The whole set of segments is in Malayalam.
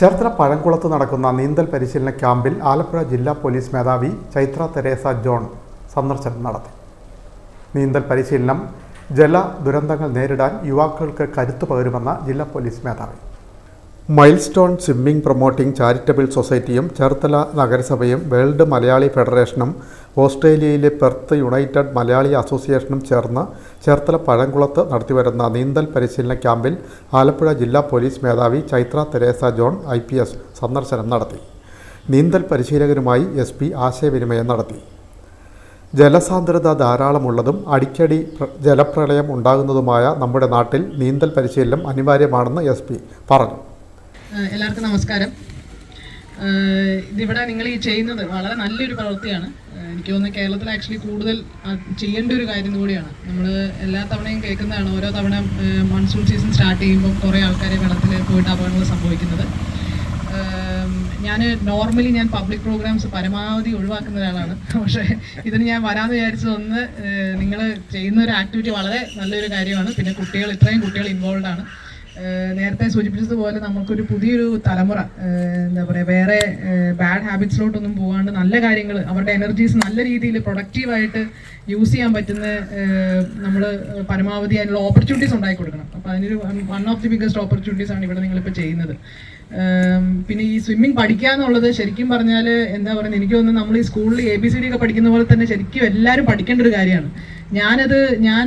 ചേർത്തല പഴംകുളത്ത് നടക്കുന്ന നീന്തൽ പരിശീലന ക്യാമ്പിൽ ആലപ്പുഴ ജില്ലാ പോലീസ് മേധാവി ചൈത്ര തെരേസ ജോൺ സന്ദർശനം നടത്തി. നീന്തൽ പരിശീലനം ജല ദുരന്തങ്ങൾ നേരിടാൻ യുവാക്കൾക്ക് കരുത്തു പകരുമെന്ന് ജില്ലാ പോലീസ് മേധാവി. Milestone swimming promoting charitable സൊസൈറ്റിയും ചേർത്തല നഗരസഭയും വേൾഡ് മലയാളി ഫെഡറേഷനും ഓസ്ട്രേലിയയിലെ പെർത്ത് യുണൈറ്റഡ് മലയാളി അസോസിയേഷനും ചേർന്ന് ചേർത്തല പഴംകുളത്ത് നടത്തിവരുന്ന നീന്തൽ പരിശീലന ക്യാമ്പിൽ ആലപ്പുഴ ജില്ലാ പോലീസ് മേധാവി Chaitra Teresa John I P S സന്ദർശനം നടത്തി. നീന്തൽ പരിശീലകരുമായി എസ് പി ആശയവിനിമയം നടത്തി. ജലസാന്ദ്രത ധാരാളമുള്ളതും അടിക്കടി പ്ര- ജലപ്രളയം ഉണ്ടാകുന്നതുമായ നമ്മുടെ നാട്ടിൽ നീന്തൽ പരിശീലനം അനിവാര്യമാണെന്ന് എസ് പി പറഞ്ഞു. എല്ലാവർക്കും നമസ്കാരം. ഇതിവിടെ നിങ്ങൾ ഈ ചെയ്യുന്നത് വളരെ നല്ലൊരു പ്രവൃത്തിയാണ്. എനിക്ക് തോന്നുന്നു കേരളത്തിൽ ആക്ച്വലി കൂടുതൽ ചെയ്യേണ്ട ഒരു കാര്യം കൂടിയാണ്. നമ്മൾ എല്ലാ തവണയും കേൾക്കുന്നതാണ്. ഓരോ തവണ മൺസൂൺ സീസൺ സ്റ്റാർട്ട് ചെയ്യുമ്പോൾ കുറേ ആൾക്കാർ വെള്ളത്തിൽ പോയിട്ട് അപകടങ്ങൾ സംഭവിക്കുന്നത്. ഞാൻ നോർമലി ഞാൻ പബ്ലിക് പ്രോഗ്രാംസ് പരമാവധി ഒഴിവാക്കുന്ന ഒരാളാണ്. പക്ഷേ ഇതിന് ഞാൻ വരാമെന്ന് വിചാരിച്ചത് ഒന്ന് നിങ്ങൾ ചെയ്യുന്ന ഒരു ആക്ടിവിറ്റി വളരെ നല്ലൊരു കാര്യമാണ്. പിന്നെ കുട്ടികൾ ഇത്രയും കുട്ടികൾ ഇൻവോൾവ് ആണ്. നേരത്തെ സൂചിപ്പിച്ചതുപോലെ നമുക്കൊരു പുതിയൊരു തലമുറ എന്താ പറയുക വേറെ ബാഡ് ഹാബിറ്റ്സിലോട്ടൊന്നും പോകാണ്ട് നല്ല കാര്യങ്ങൾ അവരുടെ എനർജീസ് നല്ല രീതിയിൽ പ്രൊഡക്റ്റീവായിട്ട് യൂസ് ചെയ്യാൻ പറ്റുന്ന നമ്മൾ പരമാവധി അതിനുള്ള ഓപ്പർച്യൂണിറ്റീസ് ഉണ്ടാക്കി കൊടുക്കണം അപ്പോൾ അതിനൊരു one of the biggest opportunities ആണ് ഇവിടെ നിങ്ങളിപ്പോൾ ചെയ്യുന്നത്. പിന്നെ ഈ സ്വിമ്മിങ് പഠിക്കുക എന്നുള്ളത് ശരിക്കും പറഞ്ഞാൽ എന്താ പറയുന്നത് എനിക്ക് തോന്നുന്നു നമ്മൾ ഈ സ്കൂളിൽ എ ബി സി ഡി ഒക്കെ പഠിക്കുന്ന പോലെ തന്നെ ശരിക്കും എല്ലാവരും പഠിക്കേണ്ട ഒരു കാര്യമാണ്. ഞാനത് ഞാൻ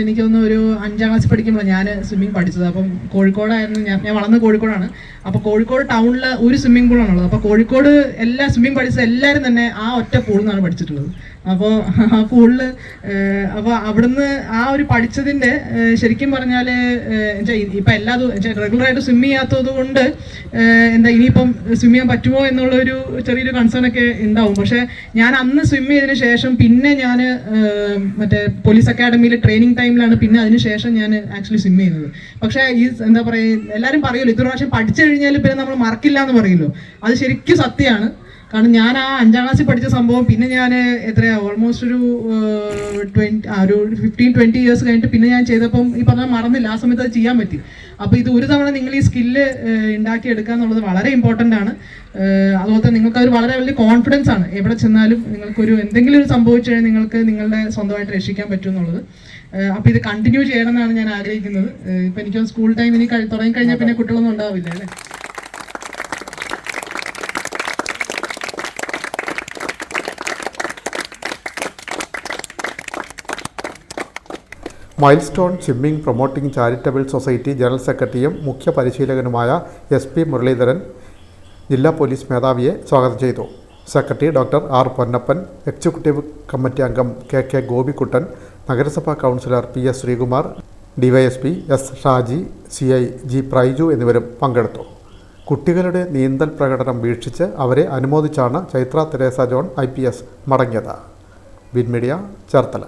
എനിക്ക് തോന്നുന്നു ഒരു അഞ്ചാം ക്ലാസ്സിൽ പഠിക്കുമ്പോൾ ഞാൻ സ്വിമ്മിങ് പഠിച്ചത്. അപ്പം കോഴിക്കോടായിരുന്നു ഞാൻ ഞാൻ വളർന്നത് കോഴിക്കോടാണ്. അപ്പോൾ കോഴിക്കോട് ടൗണിൽ ഒരു സ്വിമ്മിംഗ് പൂളാണുള്ളത് അപ്പോൾ കോഴിക്കോട് എല്ലാ സ്വിമ്മിംഗ് പഠിച്ച എല്ലാവരും തന്നെ ആ ഒറ്റ പൂളിൽ നിന്നാണ് പഠിച്ചിട്ടുള്ളത്. അപ്പോൾ ആ പൂളിൽ അപ്പോൾ അവിടുന്ന് ആ ഒരു പഠിച്ചതിന്റെ ശരിക്കും പറഞ്ഞാൽ ഇപ്പം എല്ലാ റെഗുലറായിട്ട് സ്വിം ചെയ്യാത്തത് കൊണ്ട് എന്താ ഇനിയിപ്പം സ്വിം ചെയ്യാൻ പറ്റുമോ എന്നുള്ളൊരു ചെറിയൊരു കൺസേൺ ഒക്കെ ഉണ്ടാവും. പക്ഷേ ഞാൻ അന്ന് സ്വിം ചെയ്തതിന് ശേഷം പിന്നെ ഞാൻ മറ്റേ പോലീസ് അക്കാഡമിയിൽ ട്രെയിനിങ് ടൈമിലാണ് പിന്നെ അതിന് ശേഷം ഞാൻ ആക്ച്വലി സ്വിം ചെയ്യുന്നത് പക്ഷേ ഈ എന്താ പറയുക എല്ലാവരും പറയുമല്ലോ ഇത്ര പ്രാവശ്യം പഠിച്ചു കഴിഞ്ഞാൽ പിന്നെ നമ്മൾ മറക്കില്ല എന്ന് പറയുമല്ലോ. അത് ശരിക്കും സത്യമാണ്. കാരണം ഞാൻ ആ അഞ്ചാം ക്ലാസ്സിൽ പഠിച്ച സംഭവം പിന്നെ ഞാൻ എത്രയാ ഓൾമോസ്റ്റ് ഒരു ട്വന്റി ഒരു ഫിഫ്റ്റീൻ ട്വന്റി ഇയേഴ്സ് കഴിഞ്ഞിട്ട് പിന്നെ ഞാൻ ചെയ്തപ്പം ഈ പറഞ്ഞാൽ മറന്നില്ല. ആ സമയത്ത് അത് ചെയ്യാൻ പറ്റി. അപ്പോൾ ഇത് ഒരു തവണ നിങ്ങൾ ഈ സ്കില്ല് ഉണ്ടാക്കിയെടുക്കുക എന്നുള്ളത് വളരെ ഇമ്പോർട്ടന്റ് ആണ്. അതുപോലെ തന്നെ നിങ്ങൾക്ക് ഒരു വളരെ വലിയ കോൺഫിഡൻസ് ആണ്. എവിടെ ചെന്നാലും നിങ്ങൾക്കൊരു എന്തെങ്കിലും ഒരു സംഭവിച്ചു കഴിഞ്ഞാൽ നിങ്ങൾക്ക് നിങ്ങളുടെ സ്വന്തമായിട്ട് രക്ഷിക്കാൻ പറ്റും എന്നുള്ളത്. അപ്പോൾ ഇത് കണ്ടിന്യൂ ചെയ്യണം എന്നാണ് ഞാൻ ആഗ്രഹിക്കുന്നത്. ഇപ്പം എനിക്ക് സ്കൂൾ ടൈം ഇനി തുടങ്ങി കഴിഞ്ഞാൽ പിന്നെ കുട്ടികളൊന്നും ഉണ്ടാവില്ല അല്ലേ? Milestone swimming promoting charitable society general സെക്രട്ടറിയും മുഖ്യ പരിശീലകനുമായ എസ് പി മുരളീധരൻ ജില്ലാ പോലീസ് മേധാവിയെ സ്വാഗതം ചെയ്തു. Secretary doctor R Ponnappan executive committee അംഗം കെ കെ ഗോപിക്കുട്ടൻ നഗരസഭാ councillor P S Sreekumar DYSP S Shaji C I G Praiju എന്നിവരും പങ്കെടുത്തു. കുട്ടികളുടെ നീന്തൽ പ്രകടനം വീക്ഷിച്ച് അവരെ അനുമോദിച്ചാണ് Chaitra Teresa John I P S മടങ്ങിയത്. Bin Media Cherthala.